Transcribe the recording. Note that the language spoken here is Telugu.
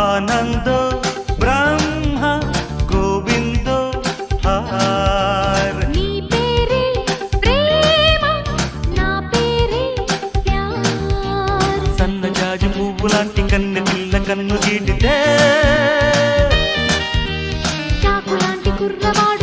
आनन्द ब्रह्म गोविन्द हार नी पेरे प्रेम నా పేరే ప్యార్. సన్నజాజి పువ్వు కన్ను చీటితే కుర్రవాడు